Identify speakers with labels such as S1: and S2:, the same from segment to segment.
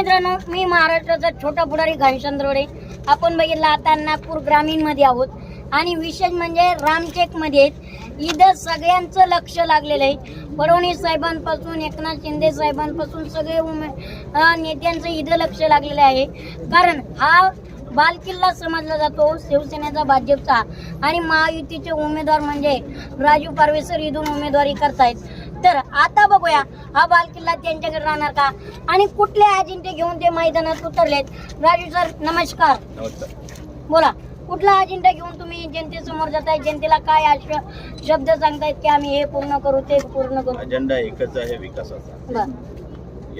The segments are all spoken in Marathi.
S1: मित्रांनो मी महाराष्ट्राचा छोटा पुढारी घनश्याम रोडे आपण बघितलं आता नागपूर ग्रामीणमध्ये आहोत. आणि विशेष म्हणजे रामटेकमध्ये इथं सगळ्यांचं लक्ष लागलेलं आहे. फडणवीस साहेबांपासून एकनाथ शिंदे साहेबांपासून सगळे उमे नेत्यांचं इथं लक्ष लागलेलं आहे. कारण हा बालकिल्ला समजला जातो शिवसेनेचा भाजपचा. आणि महायुतीचे उमेदवार म्हणजे राजू पारवेसर इथून उमेदवारी करतायत. तर आता बघूया हा बालकिल्ला त्यांच्याकडे राहणार का? आणि कुठले अजिंठे घेऊन ते मैदानात उतरलेत? राजू सर नमस्कार. बोला कुठला अजेंडा घेऊन तुम्ही जनतेसमोर जाताय? जनतेला काय शब्द सांगतायत की आम्ही हे पूर्ण करू ते पूर्ण करू?
S2: अजेंडा एकच आहे विकासाचा.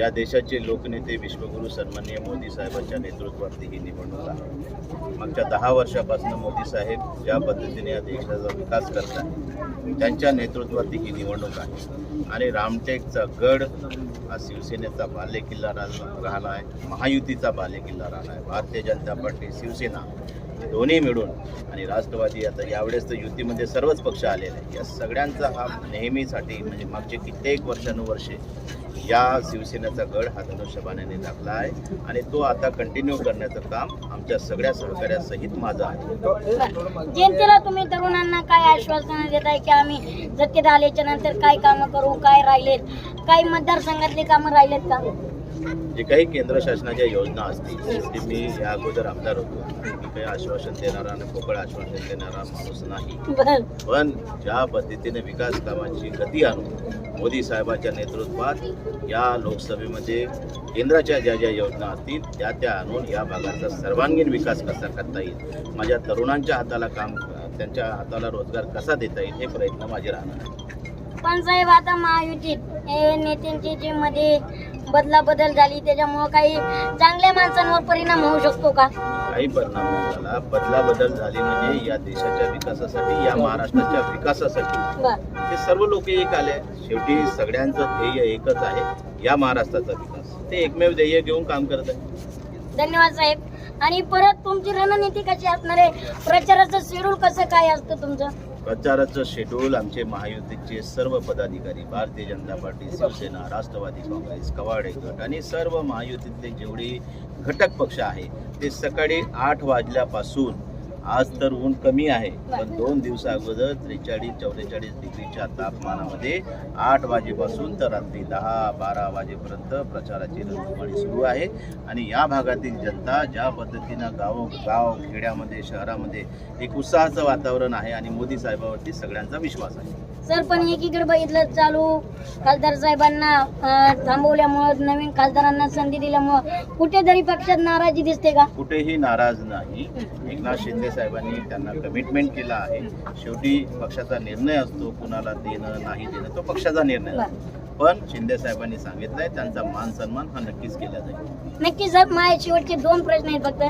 S2: या देशाचे लोकनेते विश्वगुरु सन्माननीय मोदी साहेबांच्या नेतृत्वातली ही निवडणूक आहे. मागच्या दहा वर्षापासून मोदी साहेब ज्या पद्धतीने या देशाचा विकास करत आहे त्यांच्या नेतृत्वातली ही निवडणूक आहे. आणि रामटेकचा गड हा शिवसेनेचा बालेकिल्ला राहणार आहे महायुतीचा बालेकिल्ला राहणार आहे. भारतीय जनता पार्टी शिवसेना दोन्ही मिळून आणि राष्ट्रवादी आता यावेळेस तर युतीमध्ये सर्वच पक्ष आलेले आहेत. या सगळ्यांचा हा नेहमीसाठी म्हणजे मागचे कित्येक वर्षानुवर्षे या शिवसेनेचा गड हा धनुष्यबाणाने दाखला आहे. आणि तो आता कंटिन्यू करण्याचं काम आमच्या सगळ्या सहकार्यासहित माझं आहे.
S1: जनतेला तुम्ही तरुणांना काय आश्वासन देताय की आम्ही सत्तेत आल्याच्यानंतर काय कामं करू काय राहिलेत? काही मतदारसंघातले कामं राहिलेत का?
S2: जे काही केंद्र शासनाच्या योजना असतील ते मी या अगोदर आमदार होतो. मी काही आश्वासन देणारा आणि पोकळ आश्वासन देणारा माणूस नाही. पण ज्या पद्धतीने विकास कामांची गती आणून मोदी साहेबांच्या नेतृत्वात या लोकसभेमध्ये केंद्राच्या ज्या ज्या योजना असतील त्या त्या आणून या भागाचा सर्वांगीण विकास कसा करता येईल माझ्या तरुणांच्या हाताला काम त्यांच्या हाताला रोजगार कसा देता येईल हे प्रयत्न माझे राहणार.
S1: पण साहेब आता महायुतीत हे नेत्यांची जे मध्ये बदला बदल झाली त्याच्यामुळं काही चांगल्या माणसांवर परिणाम होऊ शकतो का?
S2: काही परिणाम नाही. झाला बदला बदल झाली म्हणजे या देशाच्या विकासासाठी या महाराष्ट्राच्या विकासासाठी.
S1: बर.
S2: हे सर्व लोक एक आले. शेवटी सगळ्यांचं ध्येय एकच आहे या महाराष्ट्राचा विकास. ते एकमेव ध्येय घेऊन काम करत आहे
S1: धन्यवाद साहेब. आणि परत तुमची रणनीती कशी असणार आहे? प्रचाराचं शेड्यूल कसं काय असतं तुमचं?
S2: प्रचाराचं शेड्यूल आमचे महायुतीचे सर्व पदाधिकारी भारतीय जनता पार्टी शिवसेना राष्ट्रवादी काँग्रेस कवाडे गट आणि सर्व महायुतीतले जेवढे घटक पक्ष आहे ते सकाळी आठ वाजल्यापासून आज तर ऊन कमी आहे पण दोन दिवसा अगोदर त्रेचाळीस चौवेचाळीस डिग्रीच्या तापमानामध्ये आठ वाजेपासून तर रात्री दहा बारा वाजेपर्यंत प्रचाराची रणधुमाळी सुरू आहे. आणि या भागातील जनता ज्या पद्धतीनं गाव गाव खेड्यामध्ये शहरामध्ये एक उत्साहाचं वातावरण आहे आणि मोदी साहेबावरती सगळ्यांचा विश्वास आहे.
S1: सर पण एकीकडे बघितलं चालू खासदार साहेबांना थांबवल्यामुळं नवीन खासदारांना संधी दिल्यामुळं कुठेतरी पक्षात नाराजी दिसते का?
S2: कुठेही नाराज नाही. एकनाथ शिंदे साहेबांनी त्यांना कमिटमेंट केला आहे. शेवटी पक्षाचा निर्णय असतो कुणाला देणं नाही देणं तो पक्षाचा निर्णय असतो. पण शिंदे साहेबांनी सांगितलंय त्यांचा मान सन्मान हा नक्कीच केला जाईल.
S1: नक्की साहेब माझे शेवटचे दोन प्रश्न आहेत फक्त.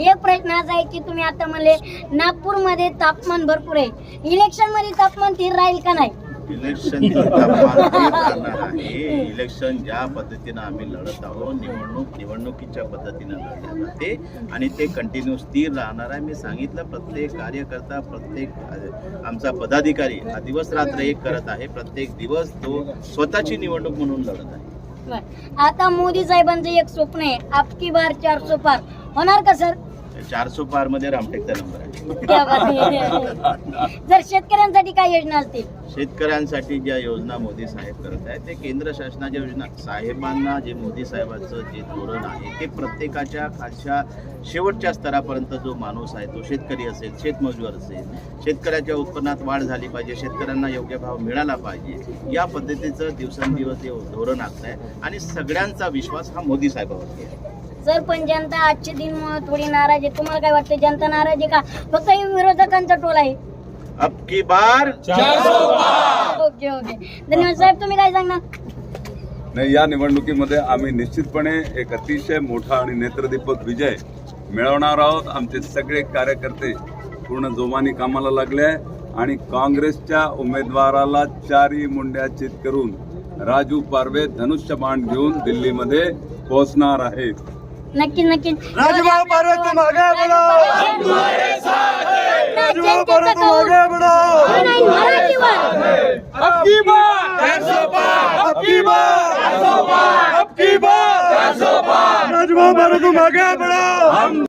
S1: एक प्रश्न असा आहे की तुम्ही आता म्हणले नागपूरमध्ये तापमान भरपूर आहे. इलेक्शनमध्ये तापमान स्थिर राहील का नाही?
S2: इलेक्शन करणार आहे. इलेक्शन ज्या पद्धतीनं आम्ही लढत आहोत निवडणूक निवडणुकीच्या पद्धतीनं लढले जाते आणि ते कंटिन्यू स्थिर राहणार आहे. मी सांगितलं प्रत्येक कार्यकर्ता प्रत्येक आमचा पदाधिकारी हा दिवस रात्र एक करत आहे. प्रत्येक दिवस तो स्वतःची निवडणूक म्हणून लढत आहे.
S1: आता मोदी साहेबांचं एक स्वप्न आहे. आपकी बार चारसो पार. होणार का सर?
S2: चारसो पारमध्ये रामटेकचा नंबर आहे.
S1: क्या बात आहे. जर शेतकऱ्यांसाठी काय योजना असतील?
S2: शेतकऱ्यांसाठी ज्या योजना मोदी साहेब करत आहेत ते केंद्र शासनाच्या योजना. साहेबांना जे मोदी साहेबांचं जे धोरण आहे ते प्रत्येकाच्या खालच्या शेवटच्या स्तरापर्यंत जो माणूस आहे तो शेतकरी असेल शेतमजूर असेल शेतकऱ्याच्या उत्पन्नात वाढ झाली पाहिजे शेतकऱ्यांना योग्य भाव मिळाला पाहिजे या पद्धतीचं दिवसेंदिवस हे धोरण आखत आहे आणि सगळ्यांचा विश्वास हा मोदी साहेबावरती आहे.
S1: सर पण जनता आजचे दिन थोडी नाराज आहे. तुम्हाला काय वाटतं जनता नाराज आहे का? फक्त हे विरोधकांचा टोल आहे.
S2: अब की बार
S1: ओके ओके. धन्यवाद. साहेब तुम्ही काय सांगणार?
S3: नाही या निवडणुकीमध्ये आम्ही निश्चितपणे एक अतिशय मोठा आणि नेत्रदीपक विजय मिळवणार आहोत. आमचे सगळे कार्यकर्ते पूर्ण जोमाने कामाला लागले आहे. आणि काँग्रेसच्या उमेदवाराला चारही मुंड्या चित करून राजू पारवे धनुष्यबाण घेऊन दिल्लीमध्ये पोहोचणार आहेत.
S1: नक्की नक्की.
S4: राजूभाऊ पारवे तुम आगे बढ़ो. राजूभाऊ पारवे तुम आगे बढ़ो.
S1: मराठीवर.
S4: अब की बार अब की बार अब की बार राजभवन को आगे बढ़ो. हम